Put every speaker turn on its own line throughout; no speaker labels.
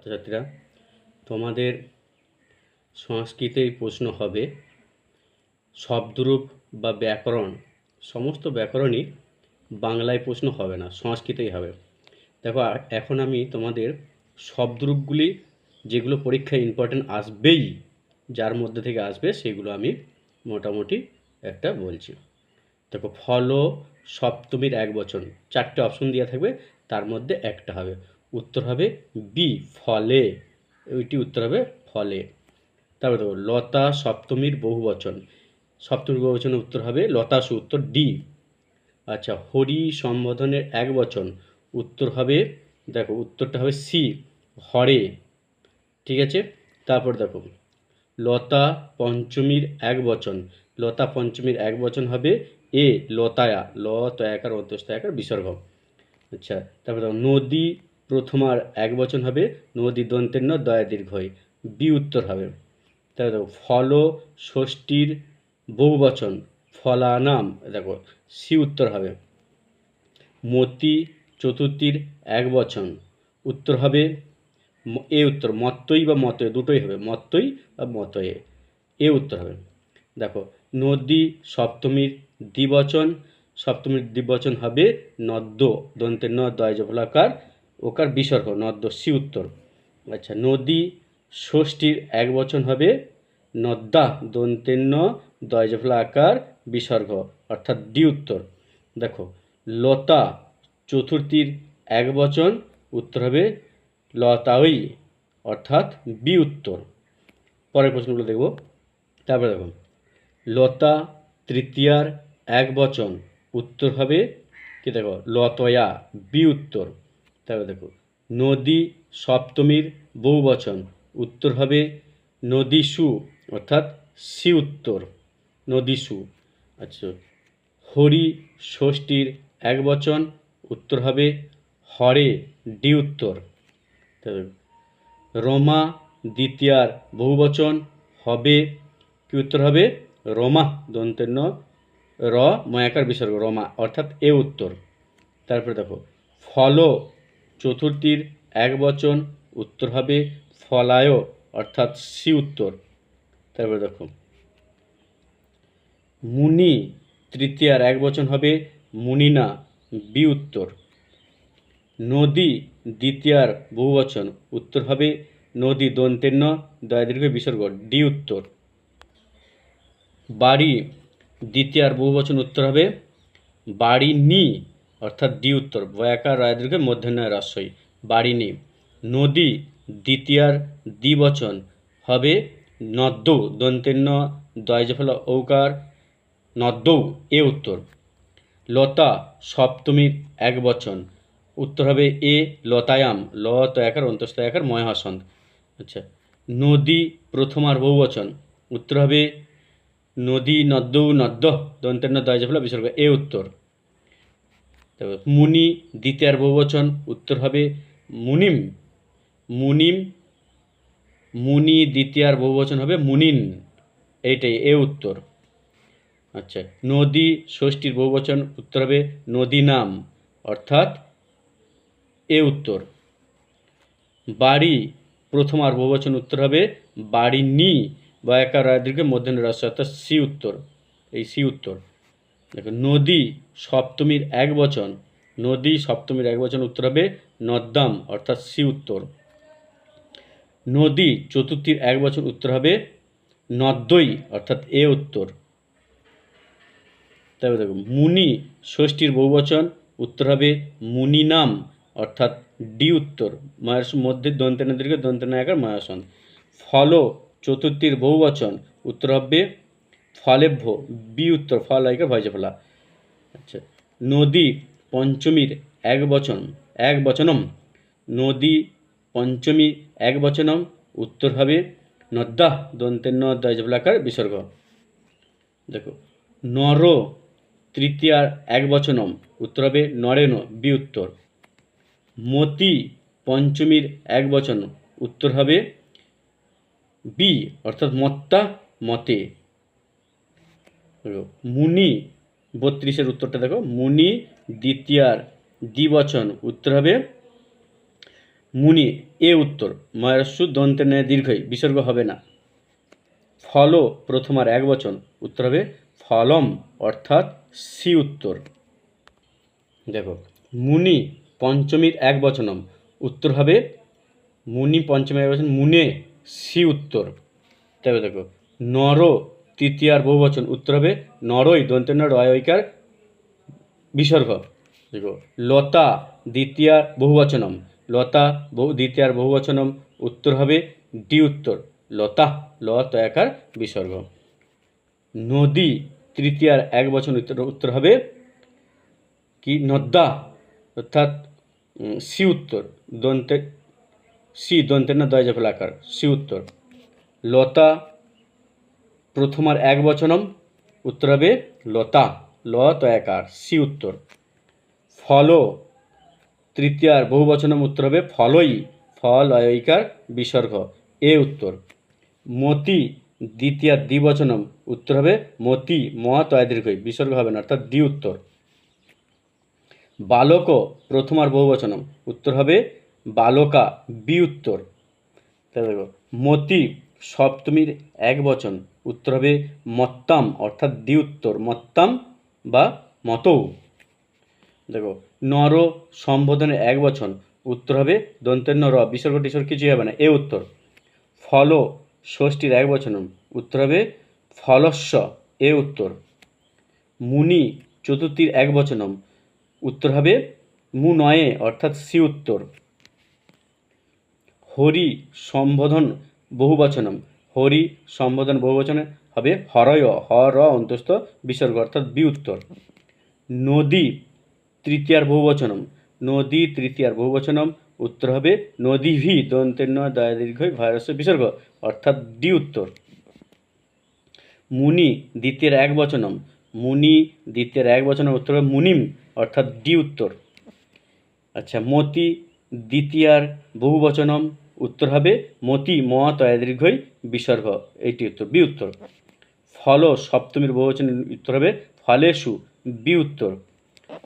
ছাত্রছাত্রীরা, তোমাদের সংস্কৃতেই প্রশ্ন হবে, শব্দরূপ বা ব্যাকরণ, সমস্ত ব্যাকরণই বাংলায় প্রশ্ন হবে না, সংস্কৃতেই হবে। দেখো এখন আমি তোমাদের শব্দরূপগুলি যেগুলো পরীক্ষায় ইম্পর্টেন্ট আসবেই, যার মধ্যে থেকে আসবে সেগুলো আমি মোটামুটি একটা বলছি। দেখো, ফল সপ্তমীর এক বচন, চারটে অপশন দেওয়া থাকবে, তার মধ্যে একটা হবে। উত্তর হবে বি ফলে। ওইটি উত্তর হবে ফলে। তারপরে দেখো, লতা সপ্তমীর বহুবচন। সপ্তমীর বহুবচনের উত্তর হবে লতাসু উত্তর ডি আচ্ছা হরি সম্বোধনের এক বচন। উত্তর হবে, দেখো, উত্তরটা হবে সি হরে। ঠিক আছে? তারপর দেখো, লতা পঞ্চমীর এক বচন। লতা পঞ্চমীর এক বচন হবে এ, লতায়া। ল, তয়াকার অন্তস্তয়াকার বিসর্গ আচ্ছা তারপর দেখো, নদী প্রথমার এক বচন হবে, নদী দন্তের ন দয়া দীর্ঘই। বি উত্তর হবে। তারপর দেখো, ফল ষষ্ঠীর বহু বচন ফলানাম দেখো, সি উত্তর হবে। মতি চতুর্থীর এক বচন, উত্তর হবে এ উত্তর, মত্তই বা মতয়ে, দুটোই হবে, মত্তই বা মতয়ে, এ উত্তর হবে। দেখো, নদী সপ্তমীর দ্বিবচন সপ্তমীর দ্বিবচন হবে নদ্য দন্তের ন দয় জফলাকার ওকার বিসর্গ, নদ্য সি উত্তর। আচ্ছা নদী ষষ্ঠীর এক বচন হবে নদ্দা দয় জফলা আকার, বিসর্গ, অর্থাৎ ডি উত্তর। দেখো, লতা চতুর্থীর এক বচন, উত্তর হবে লতাওই অর্থাৎ বি উত্তর। পরের প্রশ্নগুলো দেখব। তারপরে দেখো, লতা তৃতীয়ার এক বচন, উত্তর হবে কি দেখো, লতয়া, বি উত্তর। তারপরে দেখো, নদী সপ্তমীর বহু বচন। উত্তর হবে নদীসু, অর্থাৎ সি উত্তর, নদীসু। আচ্ছা হরি ষষ্ঠীর এক বচন, উত্তর হবে হরে, ডি উত্তর। রমা দ্বিতীয়ার বহুবচন হবে কি উত্তর হবে? রমা দন্তের ন র, ময়াকার বিসর্গ, রমা, অর্থাৎ এ উত্তর। তারপরে দেখো, ফল চতুর্থীর এক বচন উত্তর হবে ফলায় অর্থাৎ সি উত্তর। তারপরে দেখো। মুনি, তৃতীয়ার এক বচন হবে মুনিনা, বি উত্তর। নদী, দ্বিতীয়ার বহুবচন উত্তর হবে নদী দন্তেন্য, দয়াদীর্ঘ বিসর্গ, ডি উত্তর। বাড়ি, দ্বিতীয়ার বহুবচন উত্তর হবে বাড়ি নি অর্থাৎ ডি উত্তর বয়াকার রায়দীর্ঘ মধ্যাহ্নয় বাড়ি নি নদী দ্বিতীয়ার দ্বিবচন হবে নদ্য দন্তেন্য, দয়জফল, ঔকার নদ্যৌ এ উত্তর। লতা সপ্তমীর এক বচন উত্তর হবে এ লতায়াম, ল তয়াকার অন্তস্তয়াকার ময়হাসন আচ্ছা নদী প্রথম প্রথমার বহুবচন, উত্তর হবে নদী নদ্যৌ নদ্য দন্তের দয়জফল, বিসর্গ, এ উত্তর। মুনি দ্বিতীয়ার বহুবচন, উত্তর হবে মুনিম। মুনিম, মুনি দ্বিতীয়ার বহুবচন হবে মুনিন। এইটাই, এ উত্তর। আচ্ছা নদী ষষ্ঠীর বহুবচন, উত্তর হবে নদী নাম। অর্থাৎ এ উত্তর। বাড়ি প্রথম আর বহুবচন, উত্তর হবে বাড়ি নি বা একা রায়দীর্ঘ মধ্যাহ্ন রাষ্ট্র অর্থাৎ সি উত্তর। এই সি উত্তর। দেখো, নদী সপ্তমীর এক বচন, নদী সপ্তমীর এক বচন উত্তর হবে নদ্দাম, অর্থাৎ সি উত্তর। নদী চতুর্থীর এক বচন উত্তর হবে নদ্দই, অর্থাৎ এ উত্তর। তারপরে দেখো, মুনি ষষ্ঠীর বহুবচন উত্তর হবে মুনি নাম অর্থাৎ ডি উত্তর, মায়ের মধ্যে দন্তেনা দীর্ঘ দন্তেনা একার মায়াসন। ফল চতুর্থীর বহুবচন উত্তর হবে ফলেভ্য বি উত্তর, ফল আইকার ভয়জে ফলা। আচ্ছা নদী পঞ্চমীর এক বচন, এক বচনম। নদী পঞ্চমী এক বচনম, উত্তর হবে নদ্দা দন্তের ন দয়জফলাকার বিসর্গ। দেখো, নর তৃতীয়ার এক বচনম, উত্তর হবে নরেন বি উত্তর। মতি পঞ্চমীর এক বচন, উত্তর হবে বি অর্থাৎ মত্তা, মতে। মুনি, বত্রিশের উত্তরটা দেখো, মুনি দ্বিতীয়ার দ্বিবচন উত্তর হবে, মুনি এ উত্তর ময়রস্যু দন্তের ন্যায় দীর্ঘই, বিসর্গ হবে না। ফল প্রথমার এক বচন উত্তর হবে, ফলম, অর্থাৎ সি উত্তর। দেখো, মুনি পঞ্চমীর এক বচনম উত্তর হবে, মুনি পঞ্চমীর এক বচন, মুনে সি উত্তর। তবে দেখো, নর তৃতীয়ার বহু বচন উত্তর হবে নরই দন্তের নর রয়কার বিসর্গ। দেখো, লতা দ্বিতীয়ার বহুবচনম। লতা বহু দ্বিতীয়ার বহুবচনম উত্তর হবে ডি উত্তর। লতা ল তয়াকার বিসর্গ। নদী তৃতীয়ার এক বচন উত্তর হবে কি? নদ্দা, অর্থাৎ সি উত্তর। দন্তে, সি দন্তের না দয় জফল আকার, সি উত্তর। লতা প্রথমার এক বচনম। উত্তর হবে লতা। ল তয়াকার সি উত্তর। ফল। তৃতীয়ার বহু বচনম উত্তর হবে ফলই। ফল, অয়িকার, বিসর্গ। এ উত্তর। মতি দ্বিতীয়ার দ্বিবচনম উত্তর হবে মতি। ম তয় দীর্ঘই বিসর্গ হবে না, অর্থাৎ দ্বি উত্তর। বালক প্রথমার বহুবচনম উত্তর হবে বালকা, বি উত্তর। দেখো, মতি সপ্তমীর এক বচন উত্তর হবে মত্তাম, অর্থাৎ দ্বি উত্তর মত্তাম বা মতৌ। দেখো নর সম্বোধনের এক বচন, উত্তর হবে দন্তেন্য র বিসর্গ টিসর্গ কিছুই হবে না, এ উত্তর। ফল ষষ্ঠীর এক বচনম উত্তর হবে ফলস্ব এ উত্তর। মুনি চতুর্থীর এক বচনম উত্তর হবে মু নয়ে অর্থাৎ সি উত্তর হরি সম্বোধন বহু বহুবচনম হরি সম্বোধন বহুবচনে হবে হরয়, হর অন্তস্থ বিসর্গ অর্থাৎ বি উত্তর নদী তৃতীয়ার বহুবচনম। নদী তৃতীয়ার বহুবচনম, উত্তর হবে নদীভি দন্তের নয় দয়া দীর্ঘই ভয়রস্য বিসর্গ অর্থাৎ ডি উত্তর মুনি দ্বিতীয়ের এক বচনম। মুনি দ্বিতীয়ের এক বচনম উত্তর হবে মুনিম অর্থাৎ ডি উত্তর আচ্ছা মতি দ্বিতীয়ার বহু বচনম উত্তর হবে মতি ম তয়া দীর্ঘই বিসর্গ। এইটি উত্তর। বি উত্তর। ফল সপ্তমীর বহুবচন উত্তর হবে ফলেশু। বি উত্তর।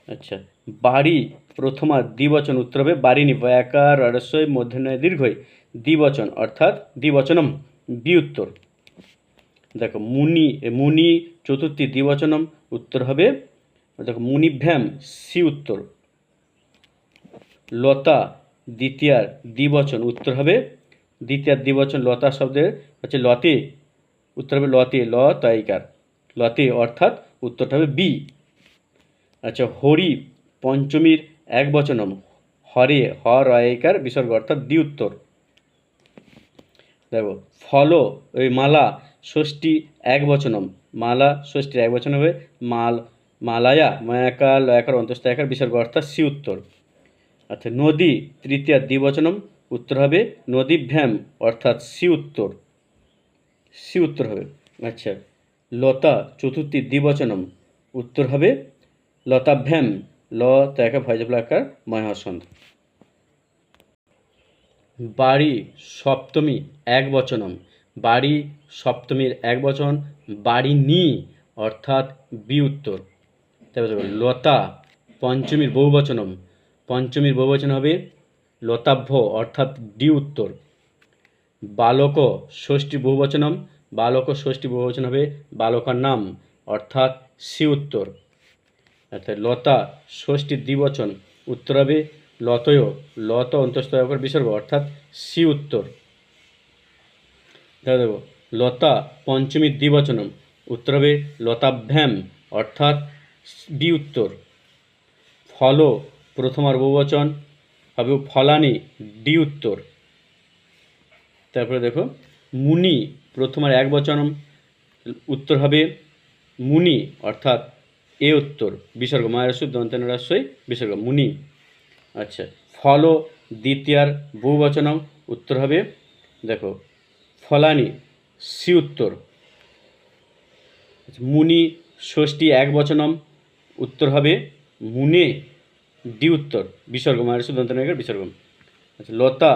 আচ্ছা বাড়ি প্রথমা দ্বিবচন উত্তর হবে বাড়িনি বয়াকার রস্যই মধ্যনয় দীর্ঘই দ্বিবচন, অর্থাৎ দ্বিবচনম। বি উত্তর। দেখো, মুনি মুনি চতুর্থী দ্বিবচনম উত্তর হবে, দেখো, মুনিভ্যাম, সি উত্তর। লতা দ্বিতীয়ার দ্বিবচন, উত্তর হবে দ্বিতীয়ার দ্বিবচন লতা শব্দের হচ্ছে লতে, উত্তর হবে লতে ল তয়িকার লতে অর্থাৎ উত্তরটা হবে বি। আচ্ছা হরি পঞ্চমীর এক বচনম হরে, হ রয়িকার বিসর্গ অর্থাৎ দ্বি উত্তর দেখো, ফল ওই মালা ষষ্ঠী এক বচনম মালা ষষ্ঠীর এক বচন হবে মাল মালায়া মায়াকার লয়াকার অন্তস্থ একার বিসর্গ অর্থাৎ সি উত্তর আচ্ছা নদী তৃতীয় দ্বিবচনম উত্তর হবে নদীভ্যাম, অর্থাৎ সি উত্তর। সি উত্তর হবে। আচ্ছা লতা চতুর্থী দ্বিবচনম উত্তর হবে লতাভ্যাম। ল ত্যাকা ভয়জপ্লাকার ময়হসন্ধ বাড়ি সপ্তমী এক বচনম বাড়ি সপ্তমীর এক বচন বাড়ি নি, অর্থাৎ বি উত্তর। তারপর লতা পঞ্চমীর বহুবচনম। পঞ্চমীর বহুবচন হবে লতাভ্য, অর্থাৎ ডি উত্তর। বালক ষষ্ঠী বহুবচনম, বালক ষষ্ঠী বহুবচন হবে বালকার নাম, অর্থাৎ সি উত্তর। অর্থাৎ লতা ষষ্ঠী দ্বিবচন, উত্তর হবে লতয়, লত অন্তস্থ অক্ষর বিসর্গ, অর্থাৎ সি উত্তর। দেখো লতা পঞ্চমীর দ্বিবচনম, উত্তর হবে লতাভ্যাম, অর্থাৎ বি উত্তর। ফল প্রথমার বহুবচন হবে ফলানি ডি উত্তর। তারপরে দেখো মুনি প্রথমার এক বচন উত্তর হবে মুনি অর্থাৎ এ উত্তর বিসর্গ মায়ের শুদ্ধ অন্তেনরাশ্রয় বিসর্গ মুনি। আচ্ছা ফল দ্বিতীয়ার বহুবচনম উত্তর হবে দেখো ফলানি সি উত্তর। আচ্ছা, মুনি ষষ্ঠী এক বচনম উত্তর হবে মুনে ডি উত্তর বিসর্গ মায়ের শুদ্ধ অন্তনায়কের বিসর্গ আচ্ছা লতা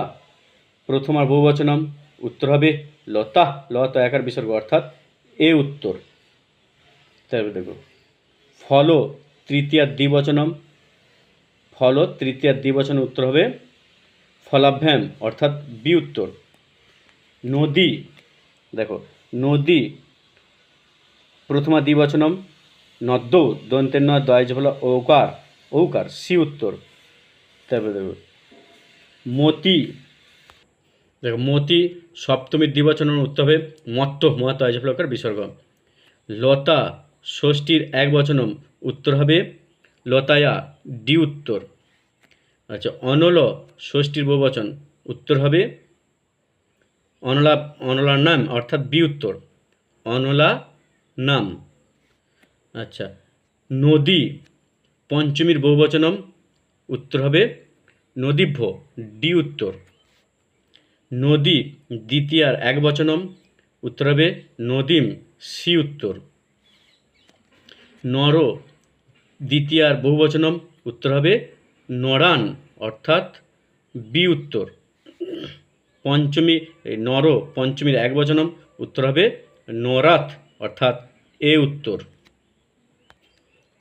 প্রথমার বহুবচনম উত্তর হবে লতা লতা একার বিসর্গ, অর্থাৎ এ উত্তর। তারপরে দেখো, ফল তৃতীয়ার দ্বিবচনম ফল তৃতীয়ার দ্বিবচন উত্তর হবে ফলাভ্যাম, অর্থাৎ বি উত্তর। নদী, দেখো, নদী, প্রথমা দ্বিবচনম নদ্য দন্তের নয় দয় হলো ঔকার ঔকার সি উত্তর। তারপরে দেখো, মতি। দেখো, মতি সপ্তমীর দ্বিবচনের উত্তর হবে মত্ত মত অজফলকার বিসর্গ। লতা ষষ্ঠীর এক বচনম উত্তর হবে লতায়া ডি উত্তর। আচ্ছা অনল ষষ্ঠীর বহুবচন উত্তর হবে অনলা অনলার নাম, অর্থাৎ বি উত্তর। অনলা নাম। আচ্ছা নদী পঞ্চমীর বহুবচনম উত্তর হবে নদীভ্য, ডি উত্তর। নদী দ্বিতীয়ার এক বচনম উত্তর হবে নদীম, সি উত্তর। নর দ্বিতীয়ার বহুবচনম উত্তর হবে নরান, অর্থাৎ বি উত্তর। পঞ্চমী নর পঞ্চমীর এক বচনম উত্তর হবে নরাত, অর্থাৎ এ উত্তর।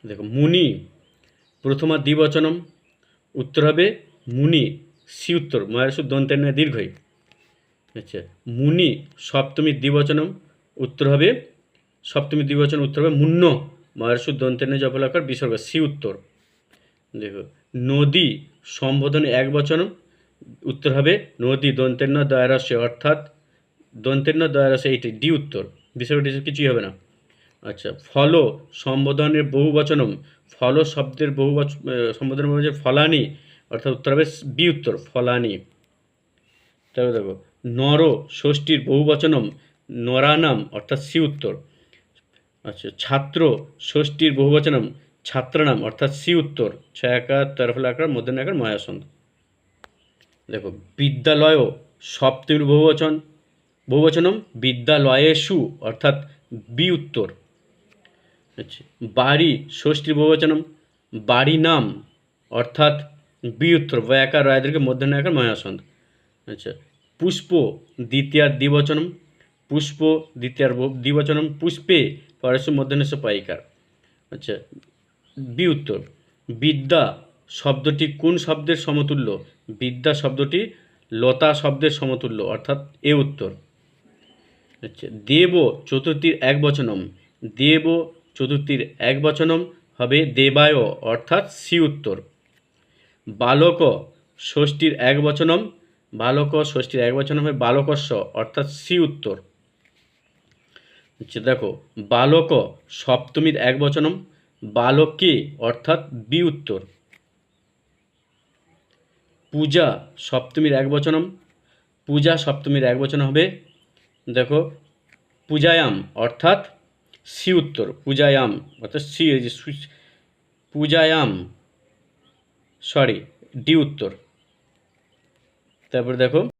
দেখো, মুনি প্রথমা দ্বিবচনম। উত্তর হবে মুনি, সি উত্তর। ময়ারসু দন্তের নয় দীর্ঘই। আচ্ছা মুনি সপ্তমী দ্বিবচনম, উত্তর হবে, সপ্তমী দ্বিবচন উত্তর হবে মুন্ন। ময়ারসু দন্তের নয় জপলাকার বিসর্গ, সি উত্তর। দেখো, নদী সম্বোধন এক বচনম উত্তর হবে নদী দন্তের ন দয়ারস্য, অর্থাৎ দন্তের ন দয়ারস্য এইটি, ডি উত্তর। বিসর্গটি কিছুই হবে না। আচ্ছা ফল সম্বোধনের বহু বচনম ফল শব্দের বহু বহু বচন ফলানি, অর্থাৎ উত্তর হবে বি উত্তর, ফলানি। তারপরে দেখো, নর ষষ্ঠীর বহু বচনম নরানাম, অর্থাৎ সি উত্তর। আচ্ছা ছাত্র ষষ্ঠীর বহু বচনম ছাত্রনাম, অর্থাৎ সি উত্তর। ছয়াকার, তরফলাকার মধ্যাহ্নাকার ময়াসন দেখো, বিদ্যালয় সপ্তমীর বহুবচন, বহুবচনম বিদ্যালয়েষু, অর্থাৎ বি উত্তর। আচ্ছা বাড়ি, ষষ্ঠীর বহুবচনম, বাড়ি নাম, অর্থাৎ বি উত্তর বয়াকার, রয়াদেরকে মধ্যাহ্নাকার মহাসন্ত আচ্ছা পুষ্প দ্বিতীয়ার দ্বিবচনম, পুষ্প দ্বিতীয়ার দ্বিবচনম, পুষ্পে পরশু মধ্যাহ্নস্য পাইকার। আচ্ছা বি উত্তর বিদ্যা শব্দটি কোন শব্দের সমতুল্য? বিদ্যা শব্দটি লতা শব্দের সমতুল্য, অর্থাৎ এ উত্তর। আচ্ছা দেব চতুর্থীর এক বচনম দেব চতুর্থীর এক বচনম হবে দেবায়, অর্থাৎ সি উত্তর। বালক ষষ্ঠীর এক বচনম, বালক ষষ্ঠীর এক বচনম হবে বালকস্য, অর্থাৎ সি উত্তর। দেখো, বালক সপ্তমীর এক বচনম বালকে অর্থাৎ বি উত্তর। পূজা সপ্তমীর এক বচনম, পূজা সপ্তমীর এক বচন হবে, দেখো, পূজায়াম, অর্থাৎ সি উত্তর পূজায়াম অর্থাৎ সি এই যে সুইচ পূজায়াম সরি ডি উত্তর তারপর দেখো।